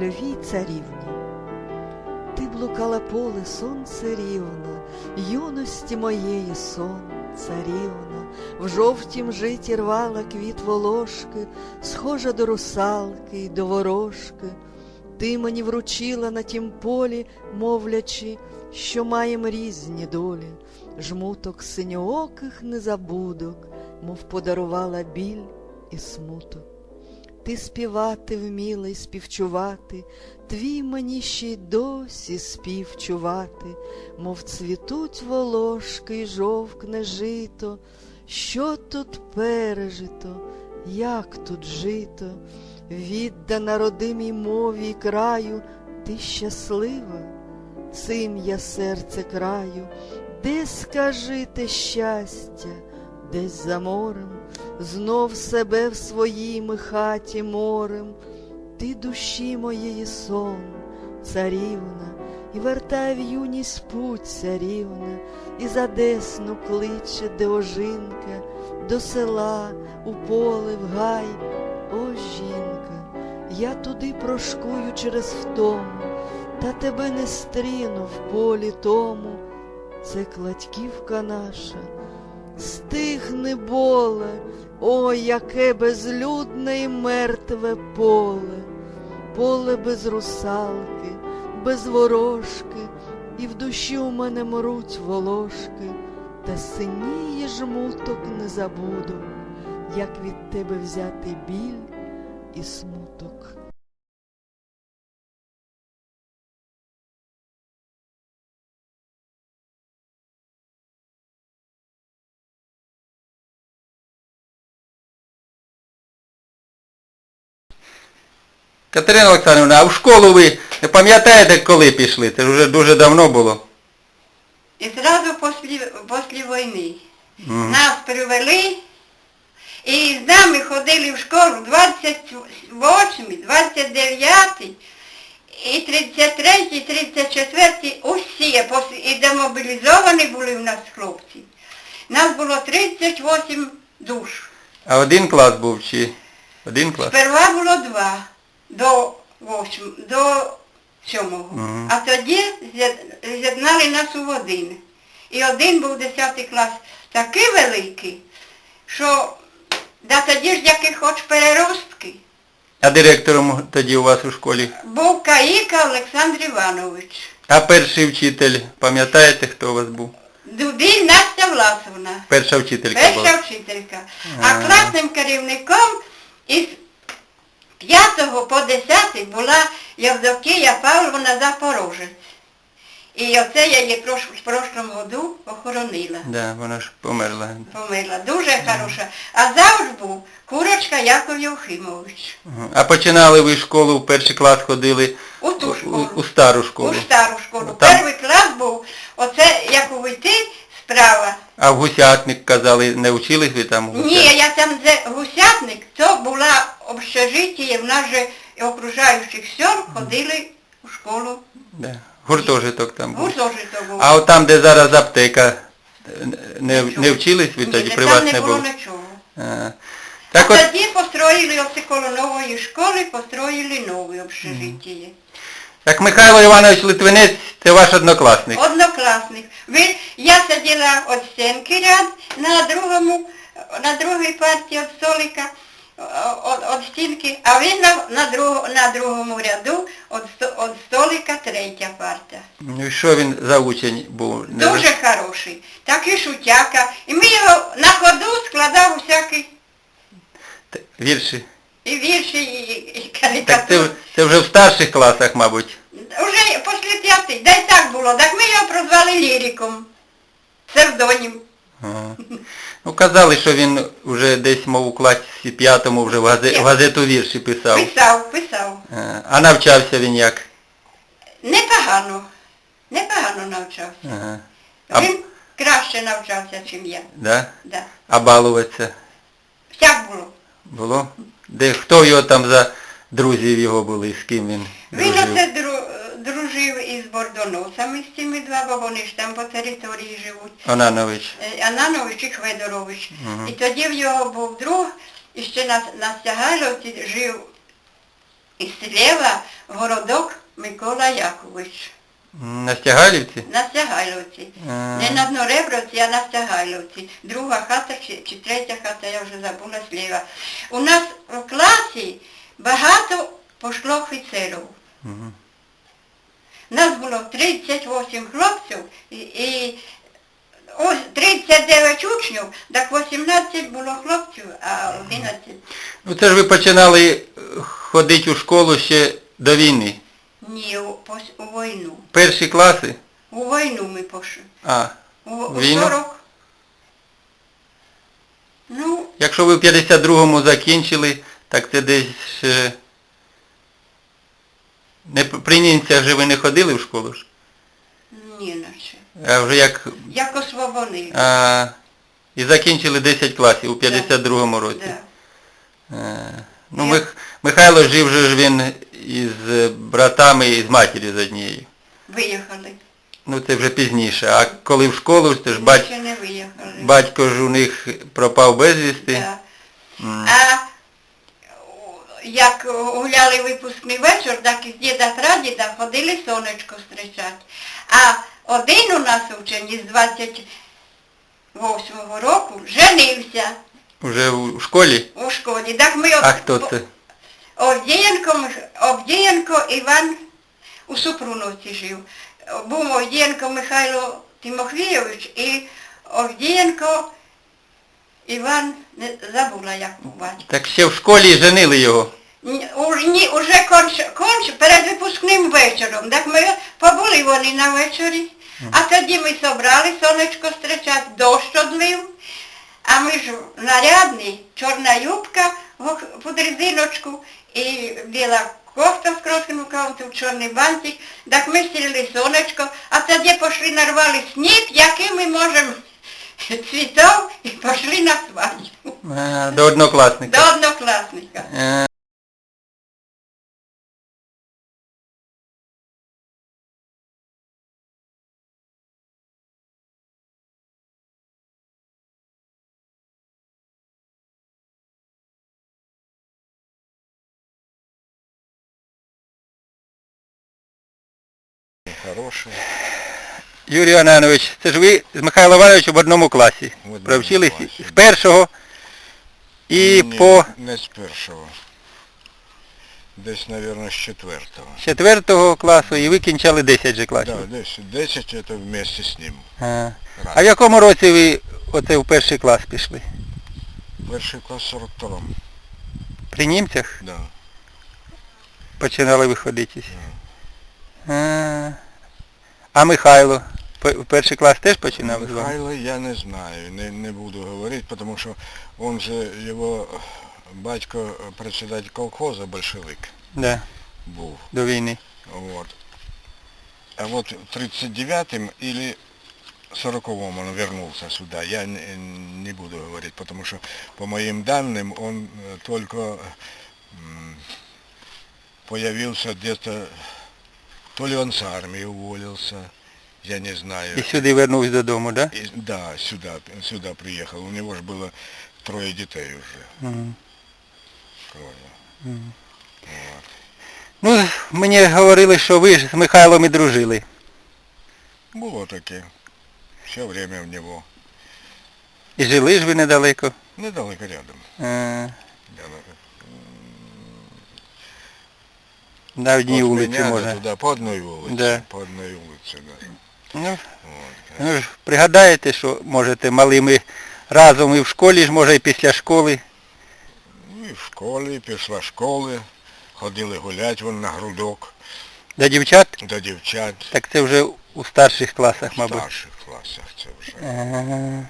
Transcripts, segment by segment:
Польовій царівні. Ти блукала поле сонце рівно, юності моєї сон, царівна, в жовтім житі рвала квіт волошки, схожа до русалки й до ворожки. Ти мені вручила на тім полі, мовлячи, що маєм різні долі, жмуток синьооких незабудок, мов подарувала біль і смуток. Ти співати вміла й співчувати, твій мені ще й досі співчувати, мов цвітуть волошки й жовкне жито, що тут пережито, як тут жито, віддана родимій мові й краю, ти щаслива, цим я серце краю, де скажи те щастя, десь за морем, знов себе в своїй хаті морем, ти душі моєї сон, царівна, і вертай в юність путь царівна, і за десну кличе Деожинка, до села, у поле, в гай, о жінка, я туди прошкую через втому, та тебе не стріну в полі тому, це кладьківка наша. Стихне боле, ой, яке безлюдне і мертве поле, поле без русалки, без ворожки, і в душі у мене мруть волошки, та синіє жмуток не забуду, як від тебе взяти біль і смуток. Катерина Олександрівна, а в школу ви не пам'ятаєте, коли пішли? Це ж вже дуже давно було. І зразу після, після війни Мгм. нас привели і з нами ходили в школу 28, 29, і 33, і 34, усі, і демобілізовані були в нас хлопці. Нас було 38 душ. А один клас був чи один клас? Сперва було два до восьм, до сьомого. Мгм. А тоді з'єд- з'єднали нас у один. І один був 10 клас такий великий, що да тоді ж який хоч переростки. А директором тоді у вас у школі? Був Каїка Олександр Іванович. А перший вчитель, пам'ятаєте, хто у вас був? Дубіль Настя Власовна. Перша вчителька Перша була. вчителька. А класним керівником із 5 по 10 була Євдокія Павловна Запорожець. І оце я її в прошлому году охоронила. Да, вона ж померла. Померла. Дуже хороша. А завжди був Курочка Яков Євхимович. А починали ви школу, в перший клас ходили У ту у, школу. у стару школу. У стару школу. Там- Перший клас був, оце як увійти справа. А в гусятник казали, не вчились ви там? в Ні, я там де гусятник, то була общежиття, в нас же окружаючих сел ходили у школу. Да. Гуртожиток там був. Гуртожиток був. А от там, де зараз аптека, не, не вчились ви Ні, тоді, не- при там вас не не було було? нічого. А. Так от, тоді построїли оце коло нової школи, построїли нове общежиття. так Михайло Іванович Литвинець, це ваш однокласник. Однокласник. Ви, я сиділа від стінки ряд на другому, на другій партії від столика, від стінки, а він на, на, друг, на другому ряду сто- від столика третя парта. Ну і що він за учень був? Дуже хороший, такий шутяка. І ми його на ходу складав усякий Вірші. і вірші, і, і Так це, карикатури. це вже в старших класах, мабуть. Уже після п'яти, да й так було, так ми його прозвали ліриком, псевдонім. Ага. Ну казали, що він вже десь, мов у класі п'ятому вже в, газе, в газету вірші писав. Писав, писав. Е, А навчався він як? Непогано, непогано навчався. Ага. А, Він краще навчався, ніж я. да? Да. а балуватися Всяк було. було? Де, хто його там за друзів його були, з ким він Він дружив? оце дружив із бордоносами з цими два, бо вони ж там по території живуть. Онанович. Е, Ананович і Мгм. І тоді в його був друг, і ще на, на Стягайловці жив і слева городок Микола Якович На Стягалівці? на Стягайловці. А. Не на Дноребровці, а на Стягайловці. Друга хата чи, чи третя хата, я вже забула сліва. У нас у класі багато пішло офіцерів. Мгм. Нас було 38 хлопців і, і ось 39 учнів, так 18 було хлопців, а 11 Ну це ж ви починали е, ходити у школу ще до війни. ні, у, у війну. Перші класи? У війну ми пішли. А, У, у Війну? 40. Ну, якщо ви в 52-му закінчили, так це десь ще... Не, при німцях же ви не ходили в школу ж? ні, наче. А вже як... Якось вони. А, і закінчили 10 класів у 52-му році. Да. Е, Ну, Мих, Михайло жив же ж він із е, братами і з матір'ю з однією. Виїхали. Ну це вже пізніше. А коли в школу, це ж бать, не виїхали. батько ж у них пропав безвісти. Да. М. А як гуляли випускний вечір, так із діда прадіда ходили сонечко зустрічати. А один у нас учень із 28-го року женився Уже в школі? у школі. Так ми А хто це? Овдієнко, Овдієнко Іван у Супруновці жив. Був Овдієнко Михайло Тимофійович і Овдієнко Іван, не забула як у батька. Так ще в школі женили його. Ні, уж- ні, уже конч, конч перед випускним вечором. Так ми побули вони на вечорі, а тоді ми собрали сонечко зустрічати, дощ одлив, а ми ж нарядний, чорна юбка під резиночку і біла кофта з коротким рукавом, чорний бантик. Так ми сіли сонечко, а тоді пішли нарвали сніг, який ми можемо цвітов, і пішли на свадьбу Е, До однокласника. до однокласника. Е, Хороший. Юрій Ананович, це ж ви з Михайлом Івановичем в одному класі. В одному Провчились класі. з першого і Ні, по Не з першого. Десь, мабуть, з четвертого. з четвертого класу і ви кінчали 10 же класів. Да, десь 10 это вместе з ним. А. А в якому році ви оце в перший клас пішли? Перший клас 42-му. При німцях Да. починали виходити? А, а Михайло? Перший клас теж починав з вами? Михайло я не знаю, не, не буду говорити, тому що он же, його батько председатель колхоза большевик Да, був. до війни. Вот. А вот в 39-м или 40-м он вернулся сюда, я не, не буду говорить, потому что по моим данным он только появился где-то, то ли он с армии уволился, я не знаю. І сюди вернувся додому, да? И- да, сюда, сюда приехал. У него же было трое детей уже. Мгм. Трое. Вот. Ну, мені говорили, що ви ж з Михайлом і дружили. Было таки. Все время в него. І жили ж ви недалеко. Недалеко рядом. А, Недалеко. на одній вулиці до. Туда, по одной улице. Да. По одной улице даже. Ну, ну ж пригадаєте, що можете малими разом і в школі ж, може і після школи. Ну і в школі, пішла школи, ходили гулять вон на грудок До дівчат, до дівчат. так це вже у старших класах, мабуть. старших класах це вже. Ага.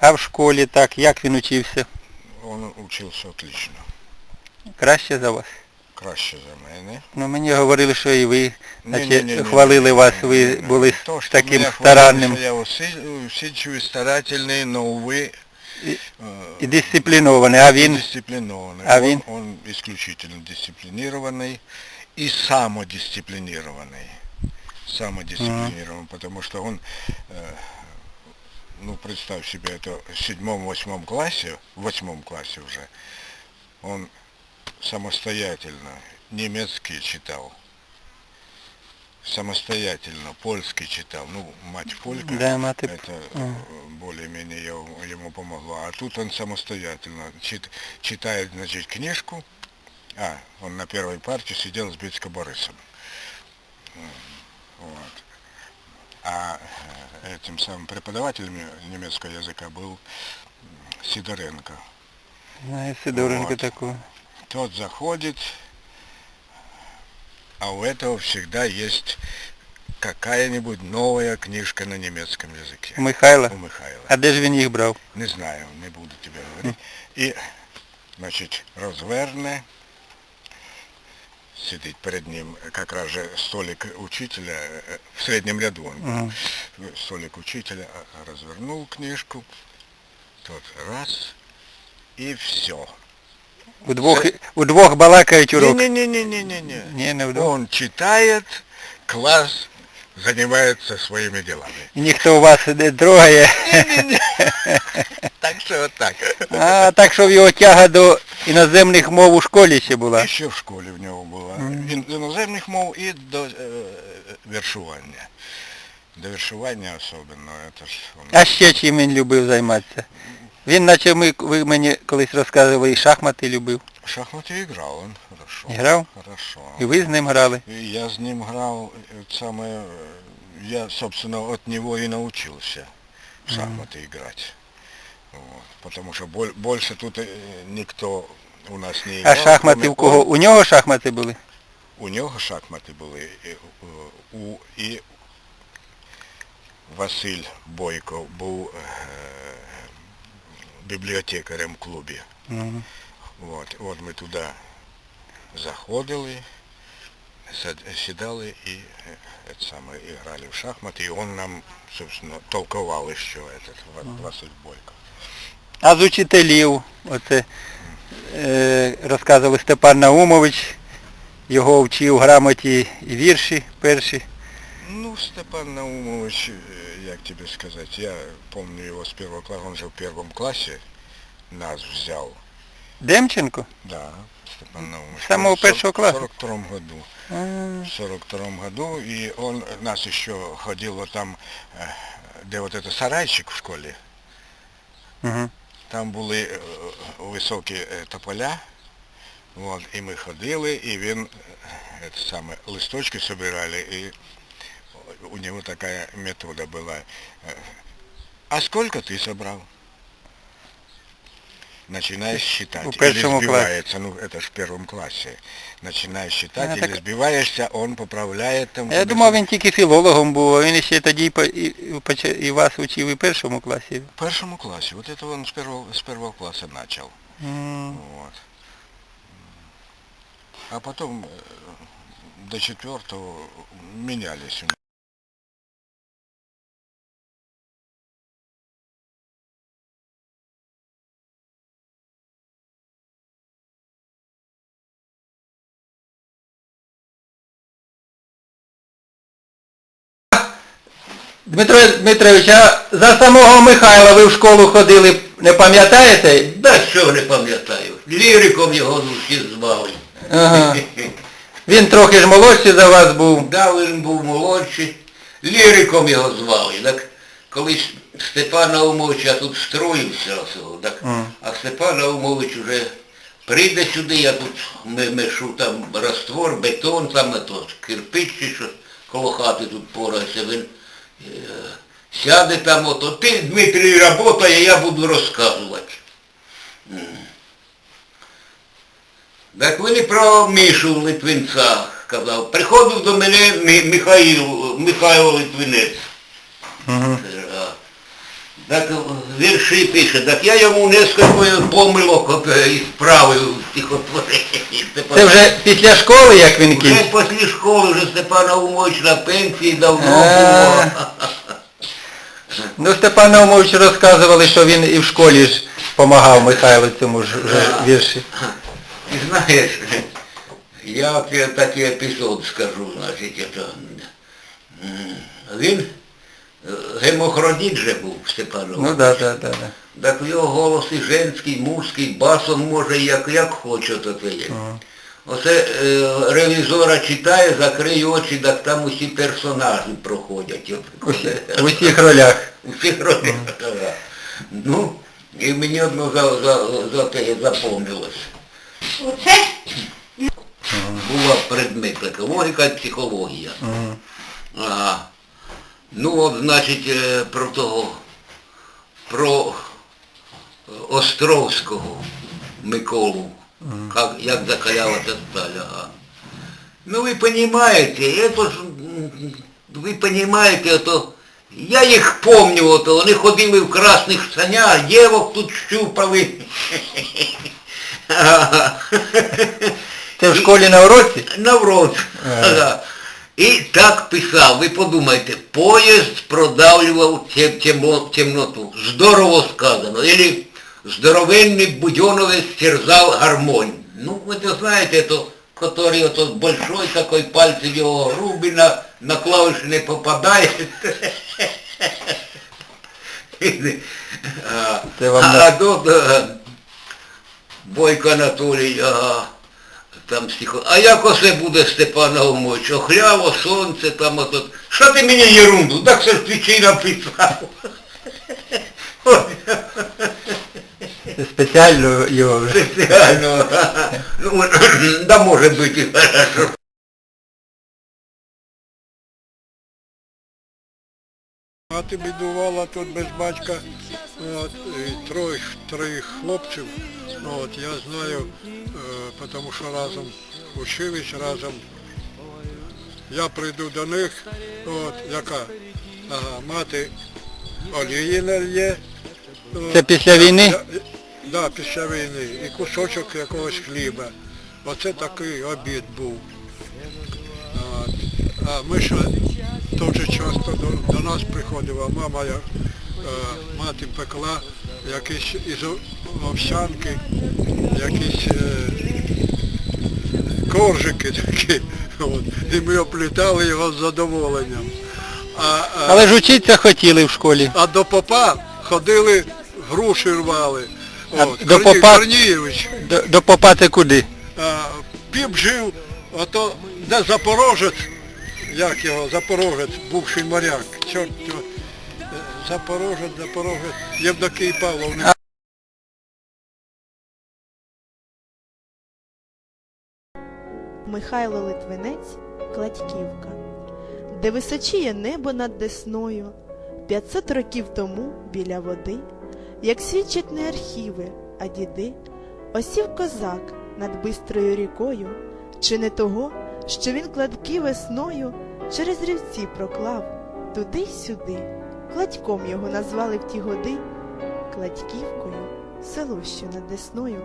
А в школі так, як він учився? Он учився отлично. Краще за вас? Краще за мене. Ну мені говорили, що і ви наче Ні-ні-ні-ні. хвалили вас, ви були То, що таким мене хвалили, старанним що Я усі- усидчивий, старательний, но, увы, І- э, і дисциплінований, а він дисциплинованный. а он, він? он исключительно дисциплинированный и самодисциплинированный. Самодисциплинированный, потому что он, э, ну, представь себе, это в седьмом-восьмом классе, в восьмом классе уже, он самостоятельно немецкий читал. Самостоятельно польский читал. Ну, мать полька. Да, мати. Это А. э, более-менее ему, помогло. А тут он самостоятельно чит- читает, значит, книжку. А, он на первой партии сидел с Бецко Борисом. Вот. А э, этим самым преподавателем немецкого языка был Сидоренко. Знаю Сидоренко Вот. таку Тот заходит, а у этого всегда есть какая-нибудь новая книжка на немецком языке. У Михайла. У Михайла. А де ж він їх брав? Не знаю, не буду тебе говорить. І, значить, розверне, сидить перед ним как раз же столик учителя, э, в среднем ряду он был. Мгм. Столик учителя а, развернул книжку, тот раз, и все. Удвох, удвох балакають урок. Не-не-не-не-не-не. Ні, не вдвох. Он читает, класс занимается своими делами. І ніхто у вас не трогає. Так что вот так. А так, що в його тяга до іноземних мов у школі ще була. Ще в школі в нього була. Ін- Іноземних мов і до е, вершування. До вершування особливо. Це ж воно. А ще чим він любив займатися? Він, наче ми, ви мені колись розказували, і шахмати любив. В шахмати грав він хорошо. Грав? Хорошо. І ви з ним грали. И Я с ним грал, э, самое, э, я, собственно, от него и научился в шахматы играть. Вот. Потому что боль- больше тут э, никто у нас не А играл. шахмати кроме у кого? он. У нього шахмати були? У нього шахмати були і, е, у і Василь Бойко був е, бібліотекарем в клубі. Мгм. От, от ми туди заходили, сідали і, е, це саме, і грали в шахмати, і він нам, собственно, толкував, що этот, Ва- Василь Бойко. А з учителів, оце е, розказував Степан Наумович, його вчив грамоті і вірші перші. Ну, Степан Наумович, э, як тебе сказать, я помню его с первого класса, он же в первом классе нас взял. Демченко? Да, Степан Наумович. С самого В сорок- первого класса? В 42 году. А, В 42 году, и он нас еще ходил вот там, э, где вот это сарайчик в школе, Угу. там були е, високі е, тополя, от, і ми ходили, і він е, це саме, листочки собирали, і у нього така метода була. е, А сколько ты собрал? Начинаешь считать. У першому или сбивается, ну это ж в первом классе. Начинаешь считать, А, или так- сбиваешься, он поправляет там. Я тебе думав, він тільки філологом був, а він ще тоді і, по- і, і поча- і вас учив і в першому класі. В першому классе. Вот это он с первого, с первого класса начал. М. Вот. А потом э, до четвертого менялись у Дмитро Дмитрович, а за самого Михайла ви в школу ходили, не пам'ятаєте? Да що не пам'ятаю. Ліриком його всі звали. Ага. Він трохи ж молодший за вас був. Да, він був молодший. Ліриком його звали. Так колись Степан Наумович, я тут строївся, так, Мгм. а Степан Наумович уже прийде сюди, я тут мишу там раствор, бетон, там то, кирпич чи що, коло хати тут він е, сяде там, ото ти, Дмитрій, работай, я буду розказувати. Так вони про Мішу Литвинця казав. Приходив до мене Михайло Литвинець. Угу. Так вірші пише, так я йому несколько помилок е, ісправив в стихотворенні. Це вже після школи, як він Вже після школи вже Степан Наумович на пенсії давно А. було. Ну, Степан Наумович розказували, що він і в школі ж допомагав Михайлу цьому ж вірші. І знаєш, я тебе такий епізод скажу, значить, это, він гемохродіт же був Степанов. Ну да, да, да, да. Так в його голос і женський, мужський, басом може як, як хоче то це є. Ага. Оце е, ревізора читає, закриє очі, так там усі персонажі проходять. От, Усі, в усіх ролях. Усіх ролях. ага. Ну, і мені одно за, за, за те запомнилось. Оце Була предмет така логіка і психологія. Ага. Ага. Ну от, значить, е, про того, про е, Островського Миколу, як, як закалялася сталь, ага. Ну ви розумієте, это ж, ви розумієте, это, я їх помню, ото, вони ходили в красних санях, дівок тут щупали. Це в школі на уроці? Наврод. Ага. Ага. І так писав, ви подумайте, поїзд продавлював темноту. Здорово сказано. Или здоровенний Будьоновець терзав гармонь. Ну, ви це знаєте, то, который ото большой такой пальцем його грубий на, клавиші не попадає. А, а, а тут е, Бойко Анатолій, ага, там стихо. А як оце буде Степан Наумович? Охляво, сонце, там отут. Що ти мені ерунду? Так це ж твічі написав. Спеціально його вже. Спеціально. Ну, да може бути хорошо. Мати бідувала тут без батька, от, і троїх, троїх хлопців. От, я знаю, е, тому що разом учились, разом. Я прийду до них, от, яка ага, мати оліїна є. от, Це після війни? я- Да, після війни. І кусочок якогось хліба. Оце такий обід був. От. А ми ще дуже часто до, до нас приходила мама, я, е, мати пекла якісь із овсянки, якісь е, коржики такі. От. І ми оплітали його з задоволенням. А, а, Але ж учитися хотіли в школі. а до попа ходили, груші рвали. От, до Корні- попа- Корнієвич. До, до попа це куди? А, піп жив, ото де Запорожець, як його, Запорожець, бувший моряк, чорт його, е, Запорожець, Запорожець, Євдокій Павловни. Михайло Литвинець Кладьківка, де височіє небо над Десною, 500 років тому біля води, як свідчать не архіви, а діди, осів козак над бистрою рікою, чи не того, що він кладки весною через рівці проклав. Туди й сюди, кладьком його назвали в ті годи, Кладьківкою, село, що над Десною,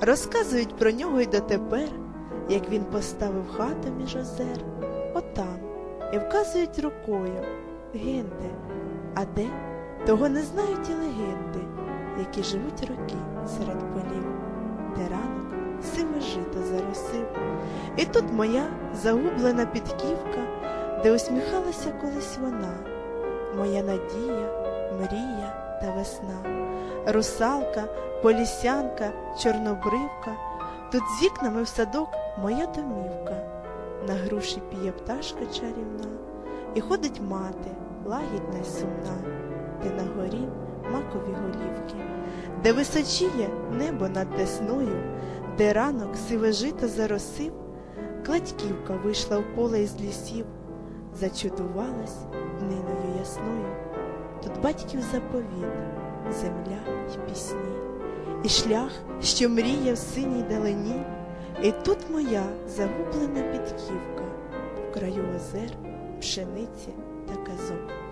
розказують про нього й дотепер як він поставив хату між озер, отам, і вказують рукою, генде, а де, того не знають і легенди, які живуть роки серед полів, де ранок сиве жито заросив. І тут моя загублена підківка, де усміхалася колись вона, моя надія, мрія та весна, русалка, полісянка, чорнобривка. Тут з вікнами в садок моя домівка, на груші п'є пташка чарівна, і ходить мати, лагідна й сумна, де на горі макові голівки, де височіє небо над десною, де ранок сиве жито заросив, кладьківка вийшла в поле із лісів, зачудувалась дниною ясною. Тут батьків заповіт, земля й пісні і шлях, що мріє в синій далині, і тут моя загублена підківка в краю озер, пшениці та казок.